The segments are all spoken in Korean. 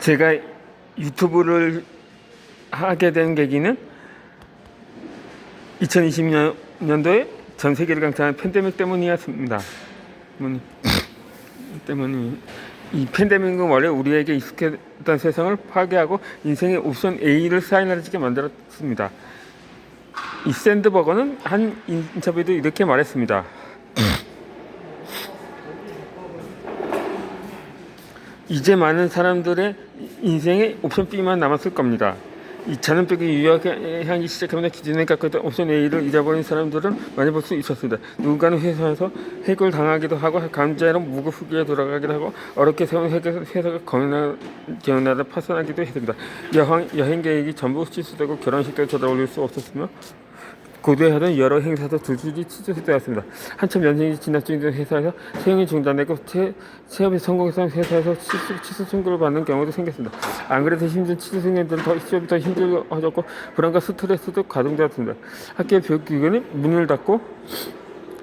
제가 유튜브를 하게 된 계기는 2020년도에 전 세계를 강타한 팬데믹 때문이었습니다. 때문이, 이 팬데믹은 원래 우리에게 익숙했던 세상을 파괴하고 인생의 옵션 A를 사인하게 만들었습니다. 이 샌드버거는 한 인터뷰도 이렇게 말했습니다. 이제 많은 사람들의 인생에 옵션 B만 남았을 겁니다. 이 자연벽이 유효하기 시작하면 기존에 갖고 있던 옵션 A를 잃어버린 사람들은 많이 볼 수 있었습니다. 누군가는 회사에서 해고를 당하기도 하고 감자로 무급 후기에 돌아가기도 하고 어렵게 세운 회사- 회사가 경영나라 파산하기도 했습니다. 여행, 여행 계획이 전부 실수되고 결혼식까지 돌아올릴 수 없었으며 고대하던 여러 행사도 줄줄이 취소되었습니다. 한참 연생이 지난 중인 회사에서 채용이 중단되고 채, 취업에 성공해서 회사에서 취소, 취소 청구를 받는 경우도 생겼습니다. 안 그래도 힘든 취준생들은 더 취업이 더 힘들어졌고 불안과 스트레스도 가중되었습니다. 학교 교육기관이 문을 닫고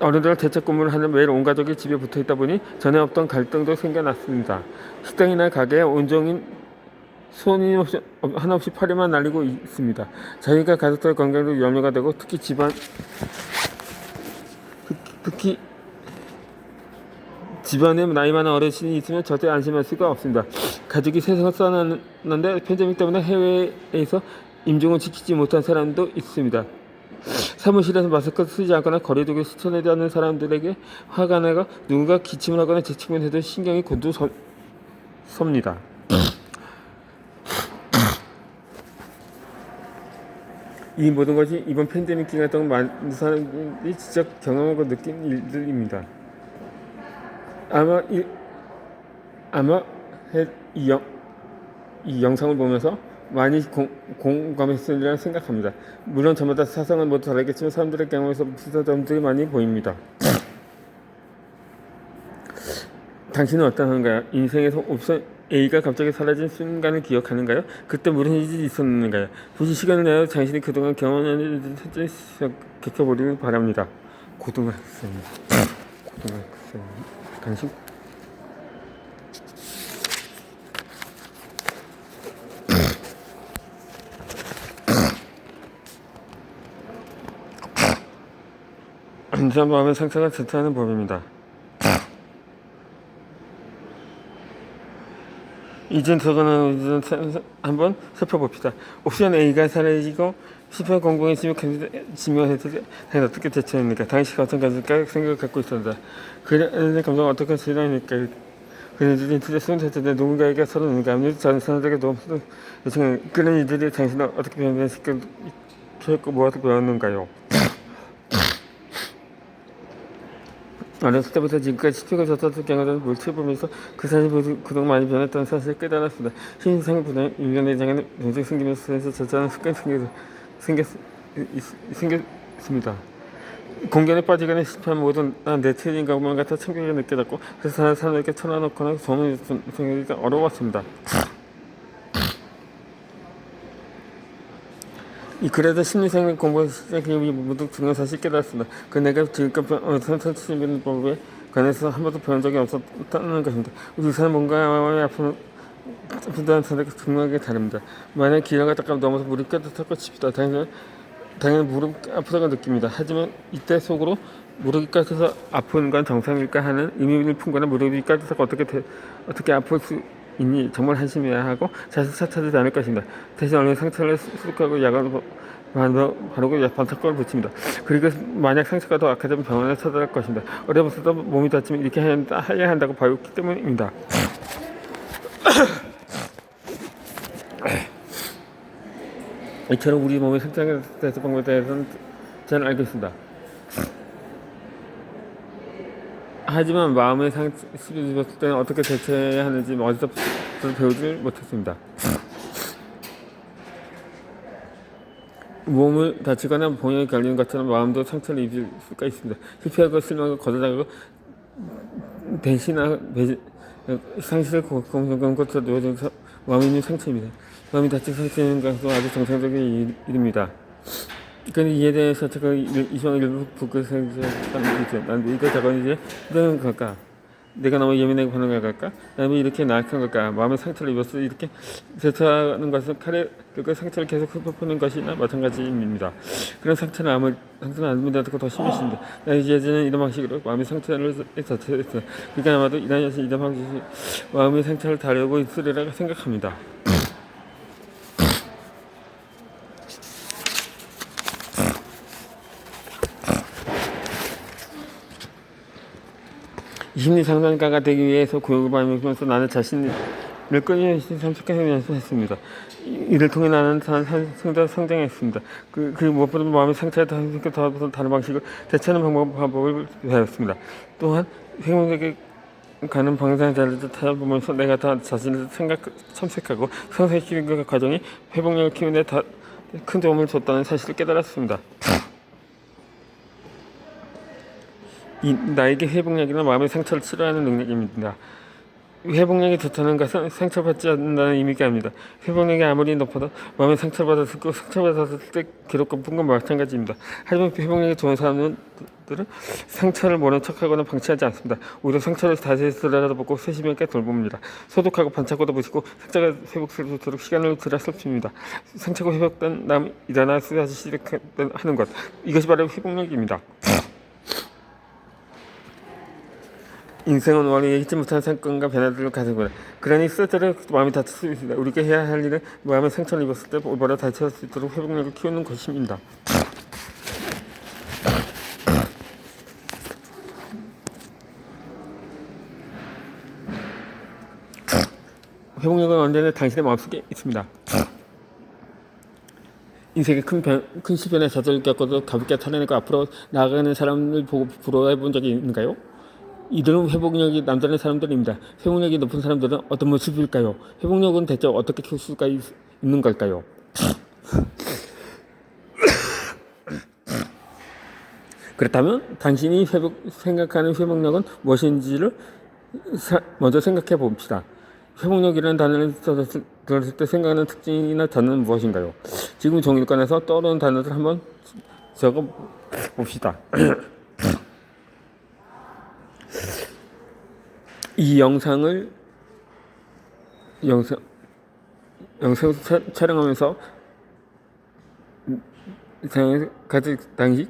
어른들과 재택 근무를 하는 매일 온 가족이 집에 붙어 있다 보니 전에 없던 갈등도 생겨났습니다. 식당이나 가게에 온종일 손이 없이 하나 없이 파리만 날리고 있습니다. 자기가 가족들의 건강도 염려가 되고 특히 집안 특- 특히 집안에 나이 많은 어르신이 있으면 절대 안심할 수가 없습니다. 가족이 세상을 써놨는데 팬데믹 때문에 해외에서 임종을 지키지 못한 사람도 있습니다. 사무실에서 마스크 쓰지 않거나 거리 두기 실천하지 않는 사람들에게 화가 나가 누군가 기침을 하거나 재침을 해도 신경이 곤두 섭니다. 이 모든 것이 이번 팬데믹 기간 동안 많은 사람들이 직접 경험하고 느낀 일들입니다. 아마 이 아마 해- 이, 영, 이 영상을 보면서 많이 공, 공감했으리라 생각합니다. 물론 저마다 사상은 모두 다르겠지만 사람들의 경험에서 비슷한 점들이 많이 보입니다. 당신은 어떠한가요? 인생에서 옵션 A가 갑자기 사라진 순간을 기억하는가요? 그때 무슨 일이 있었는가요? 굳이 시간을 내어 당신이 그동안 경험한 일을 겪어보기를 바랍니다. 고등학생, 고등학생, 당신 안전 마음의 상처가 자타하는 법입니다. 이젠 저거는 이젠 한번 살펴봅시다. 옵션 A가 사라지고 실패 공공의 지명해서 당연 어떻게 대처합니까? 당시 어떤 가질까 생각을 갖고 있었다. 그런 감정 어떻게 실현합니까? 그들이 인터넷 자체인데 누군가에게 서로 능감을 다른 사람들에게 너무 그런 이들이 당신을 어떻게 변화시켜 고 모아서 배웠는가요? 어렸을 때부터 지금까지 시표가 졌었던 경우를 물체보면서 그 사실 그동안 많이 변했다는 사실을 깨달았습니다. 신상보다 1년 내장에는 동생 생기면서 저자는 습관이 생겨, 생겼, 있- 생겼습니다. 공견에 빠지거나 실패한 모든 난내 틀린 것만 같아 참견이 느껴졌고 그래서 다른 사람에게 쳐놔놓거나 소문이 생기기가 어려웠습니다. 이 그래도 심리생명 공부 시작이 모두 중요한 사실 깨달았습니다. 그 내가 지금껏 선천치는 법에 관해서 한 번도 배운 적이 없었다는 것입니다. 우리 사람 뭔가의 아픔을 아프다는 선택이 중요하게 다릅니다. 만약 길을 갔다가 넘어서 무릎 깨끗하고 칩시다. 당연히 당연히 무릎 아프다고 느낍니다. 하지만 이때 속으로 무릎이 까져서 아픈 건 정상일까 하는 의미를 품거나 무릎이 까져서 어떻게 되, 어떻게 아플 수 있니 정말 한심해야 하고 자신 탓하지 않을 것입니다. 대신 얼른 상처를 수룩하고 약을 바르고 반짝거를 붙입니다. 그리고 만약 상처가 더 악화되면 병원에 찾아갈 것입니다. 어려서도 몸이 다치면 이렇게 해야 한다- 해야 한다고 배웠기 때문입니다. 이처럼 우리 몸의 상처에 대해서 방법에 대해서는 잘 알고 있습니다. 하지만 마음의 상처를 입었을 때는 어떻게 대처해야 하는지 어디서부터 배우지 못했습니다. 몸을 다치거나 봉형이 걸리는 것처럼 마음도 상처를 입을 수가 있습니다. 실패하고 실망하고 거절하고 대신하 배- 상실을 공공한 것도 마음이 있는 상처입니다. 마음이 다친 상처인 것도 아주 정상적인 일- 일입니다. 근데 이에 대해서 제가 이상 일부 북극에서 난 이거 저거 이제 이거는 걸까? 내가 너무 예민하게 반응을 갈까? 나는 이렇게 나약한 걸까? 마음의 상처를 입어서 이렇게 대처하는 것은 칼에 그 상처를 계속 흡입하는 것이나 마찬가지입니다. 그런 상처는 아무 상처는 아무데도 더 심해집니다. 나는 이제는 이런 방식으로 마음의 상처를 자체했어. 그러니까 아마도 이런 여신 이런 방식이 마음의 상처를 다루고 있으리라고 생각합니다. 심리 상담가가 되기 위해서 교육을 받으면서 나는 자신을 끊임없이 참석해서 연습했습니다. 이- 이를 통해 나는 성장, 성장했습니다. 그, 그 무엇보다 마음의 상처에 더, 더 다른 방식을 대처하는 방법, 방법을 배웠습니다. 또한 행복하게 가는 방향자를 찾아보면서 내가 다 자신을 생각, 참색하고 성장시키는 그 과정이 회복력을 키우는 데큰 도움을 줬다는 사실을 깨달았습니다. 이, 나에게 회복력이나 마음의 상처를 치료하는 능력입니다. 회복력이 좋다는 것은 상처받지 않는다는 의미가 아닙니다. 회복력이 아무리 높아도 마음의 상처받았을 때 상처받았을 때 괴롭고 건 마찬가지입니다. 하지만 회복력이 좋은 사람들은 상처를 모른 척하거나 방치하지 않습니다. 오히려 상처를 다시 들여다보고 세심하게 돌봅니다. 소독하고 반창고도 보시고 상처가 회복되도록 시간을 들여 살핍니다. 상처가 회복된 다음 일어나 다시 시작하는 것 이것이 바로 회복력입니다. 인생은 원래 예기치 못한 사건과 변화들을 가지고 그러니 스스로 마음이 다칠 수 있습니다. 우리가 해야 할 일은 마음의 상처를 입었을 때 올바로 다칠 수 있도록 회복력을 키우는 것입니다. 회복력은 언제나 당신의 마음속에 있습니다. 인생의 큰, 변, 큰 시변에 저절을 겪어도 가볍게 털어내고 앞으로 나아가는 사람을 보고 부러워해 본 적이 있는가요? 이들은 회복력이 남다른 사람들입니다. 회복력이 높은 사람들은 어떤 모습일까요? 회복력은 대체 어떻게 키울 수가 있, 있는 걸까요? 그렇다면 당신이 회복, 생각하는 회복력은 무엇인지를 사, 먼저 생각해 봅시다. 회복력이라는 단어를 들었을, 들었을 때 생각하는 특징이나 단어는 무엇인가요? 지금 종이관에서 떠오르는 단어들 한번 적어 봅시다. 이 영상을 영상 영상 차, 촬영하면서 당- 같이 당시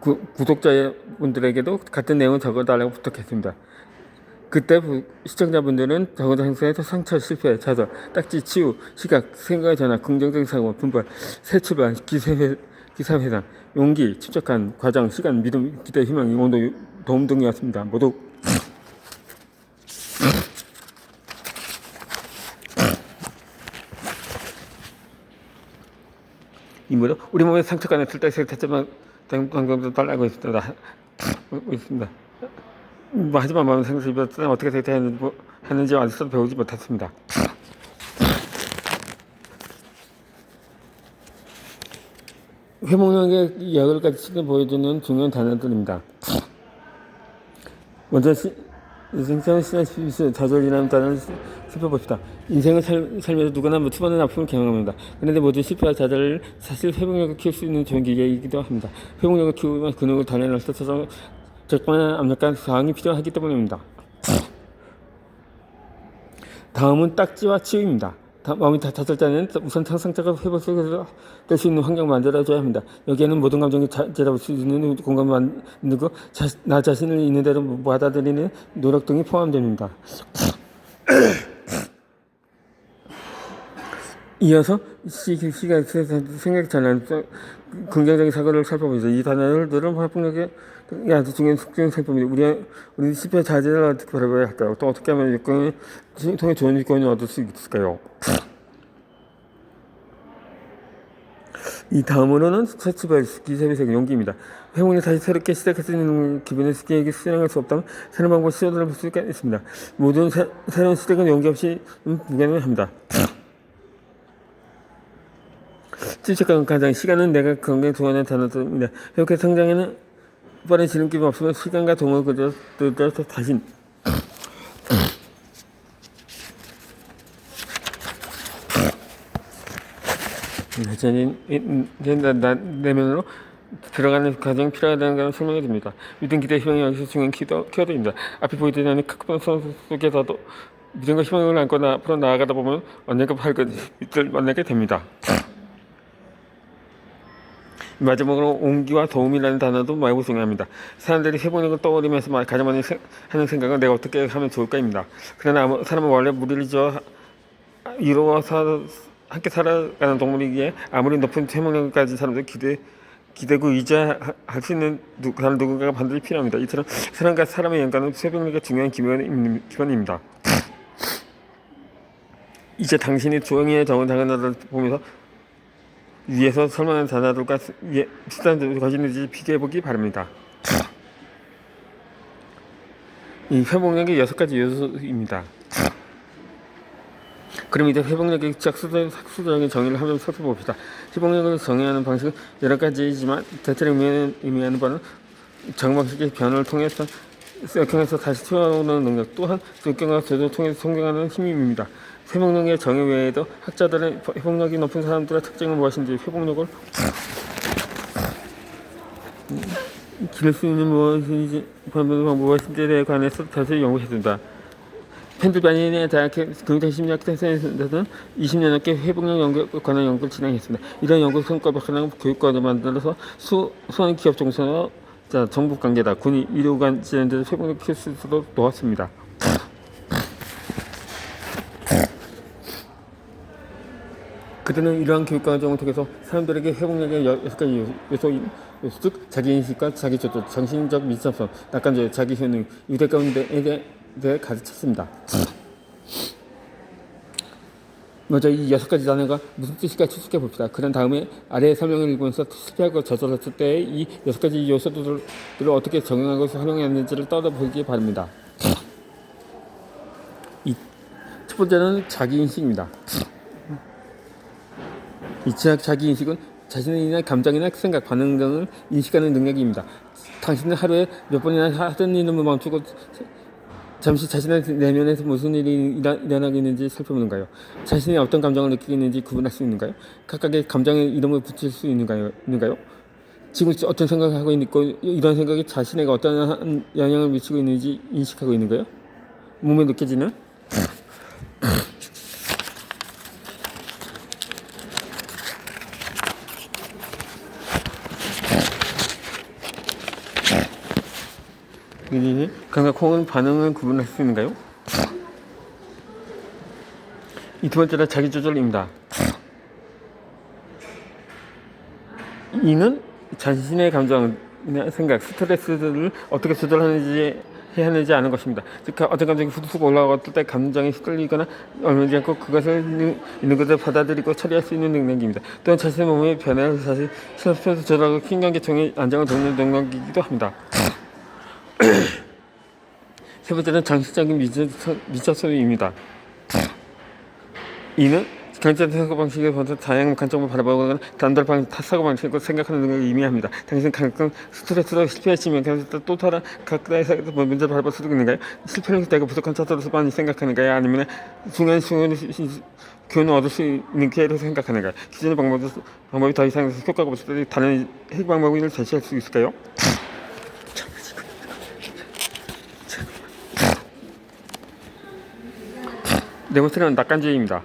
구, 구독자분들에게도 같은 내용을 적어달라고 부탁했습니다. 그때 부- 시청자분들은 적은 상태에서 상처, 실패, 좌절, 딱지, 치유, 시각, 생각의 전환, 긍정적인 사고, 분발, 새 출발, 기세, 기사회상, 용기, 침착한 과정, 시간, 믿음, 기대, 희망, 응원도 도움 등이었습니다. 모두 이므로 우리 몸에 상처가 났을 때 세타점만 방금도 달라고 있습니다. 있습니다. 뭐 하지만 마음 때 어떻게 대처하는지 뭐 하는지 아직도 배우지 못했습니다. 회복력의 가지를 보여주는 중요한 단어들입니다. 먼저 시, 인생처럼 시나시스 좌절이라는 단어를 살펴봅시다. 인생을 살, 살면서 누구나 뭐 수많은 아픔을 경험합니다. 그런데 모두 실패와 좌절을 사실 회복력을 키울 수 있는 좋은 기회이기도 합니다. 회복력을 키우면 근육을 단련할 때 서서 적반한 압력과 저항이 필요하기 때문입니다. 다음은 딱지와 치유입니다. 다- 마음이 다 탔을 때는 우선 상상자가 회복해서 될수 있는 환경을 만들어줘야 합니다. 여기에는 모든 감정이 자제할 수 있는 공간을 만들고 자, 나 자신을 있는 대로 받아들이는 노력 등이 포함됩니다. 이어서 시, 시가 생각 전환 긍정적인 사고를 살펴보죠. 이 단어들은 활동력에 아주 중요한 특징을 살펴봅니다. 우리 우리 실패 자제를 어떻게 바라봐야 할까요? 또 어떻게 하면 여건을 통해 좋은 여건을 얻을 수 있을까요? 이 다음으로는 스트레스발 기세비색 용기입니다. 회원이 다시 새롭게 시작할 수 있는 기분을 쉽게 수행할 수 없다면 새로운 방법을 시도해 볼 수가 있습니다. 모든 새, 새로운 시작은 용기 없이 불가능합니다. 실책과 가장 시간은 내가 건강에 좋아하는 단어들입니다. 이렇게 성장에는 빠른 지름길이 없으면 시간과 동을 그저 다시 발전된 내면으로 들어가는 과정 필요하다는 것을 설명해 줍니다. 믿음, 기대, 희망이 여기서 중요한 키워드입니다. 앞에 보이지 않는 크크번 선수 속에서도 믿음과 희망을 안고 앞으로 나아가다 보면 언젠가 밝은 만나게 됩니다. 마지막으로 온기와 도움이라는 단어도 매우 중요합니다. 사람들이 회복력을 떠올리면서 가장 많이 세- 하는 생각은 내가 어떻게 하면 좋을까입니다. 그러나 사람은 원래 무리를 지어 이루어 사, 함께 살아가는 동물이기에 아무리 높은 회복력까지 사람들 기대 기대고 의지할 수 있는 누, 다른 누군가가 반드시 필요합니다. 이처럼 사람과 사람의 연관은 회복력의 중요한 기본, 기본입니다. 이제 당신이 조용히 작은 나라를 보면서 위에서 설명한 단어들과 비슷한 점을 가지는지 비교해보기 바랍니다. 이 회복력의 여섯 가지 요소입니다. 그럼 이제 회복력의 학수적인 정의를 한번 살펴봅시다. 회복력을 정의하는 방식은 여러 가지이지만 대체로 의미하는, 의미하는 바는 정방식의 변화를 통해서 역경에서 다시 튀어나오는 능력 또한 역경과 제도를 통해서 성장하는 힘입니다. 회복력의 정의 외에도 학자들은 회복력이 높은 사람들의 특징은 무엇인지 회복력을 기를 수 있는 무엇인지 무엇인지에 관해서 자세히 연구해준다. 펜실바니아 대학의 경제심리학 센터에서는 20년 넘게 회복력 연구에 관한 연구를 진행했습니다. 이런 연구 성과를 바탕으로 교육과를 만들어서 수, 수원 기업 종사와 자, 정부 관계다, 군이 의료관 키울 수 있도록 도왔습니다. 그들은 이러한 교육 과정을 통해서 사람들에게 회복력의 여- 여섯 가지 요소인 요소 즉 자기인식과 자기조절, 정신적 민첩성, 낙관적, 자기효능, 유대 가운데에 대해 가르쳤습니다. 먼저 이 여섯 가지 단어가 무슨 뜻일까 추측해 봅시다. 그런 다음에 아래의 설명을 읽으면서 실패하고 저절했을 때 이 여섯 가지 요소들을 어떻게 적용하고 활용했는지를 떠다보기 바랍니다. 이첫 번째는 자기인식입니다. 이 지학 자기인식은 자신의 감정이나 생각, 반응 등을 인식하는 능력입니다. 당신은 하루에 몇 번이나 하던 일을 멈추고 잠시 자신의 내면에서 무슨 일이 일어- 일어나고 있는지 살펴보는가요? 자신이 어떤 감정을 느끼고 있는지 구분할 수 있는가요? 각각의 감정에 이름을 붙일 수 있는가요? 있는가요? 지금 어떤 생각을 하고 있고 이런 생각이 자신에게 어떤 영향을 미치고 있는지 인식하고 있는가요? 몸에 느껴지는? 이 감각 혹은 반응을 구분할 수 있는가요? 이 두 번째는 자기 조절입니다. 이는 자신의 감정이나 생각, 스트레스를 어떻게 조절하는지 해야 하는지 아는 것입니다. 즉 어떤 감정이 후두둑 올라왔을 때 감정이 휘둘리거나 얼마지 않고 그것을 있는, 것을 받아들이고 처리할 수 있는 능력입니다. 또한 자신의 몸의 변화를 사실 실험에서 조절하고 신경계통의 안정을 돕는 능력이기도 합니다. 세 번째는 정신적인 미처소입니다. 이는 경제 사고 방식에 보다 다양한 관점을 바라보거나 단돌방 사고 방식을 생각하는 능력을 의미합니다. 당신 가끔 스트레스로 실패했으면 또 다른 각자의 뭐 문제를 바라볼 수 있는가요? 실패를 내가 부족한 차도로서만 생각하는가요? 아니면 중요한 순간을 교훈을 얻을 수 있는 기회로 생각하는가요? 기존의 방법이 더 이상 효과가 없을 때 다른 핵 방법을 제시할 수 있을까요? 네 번째는 낙관주의입니다.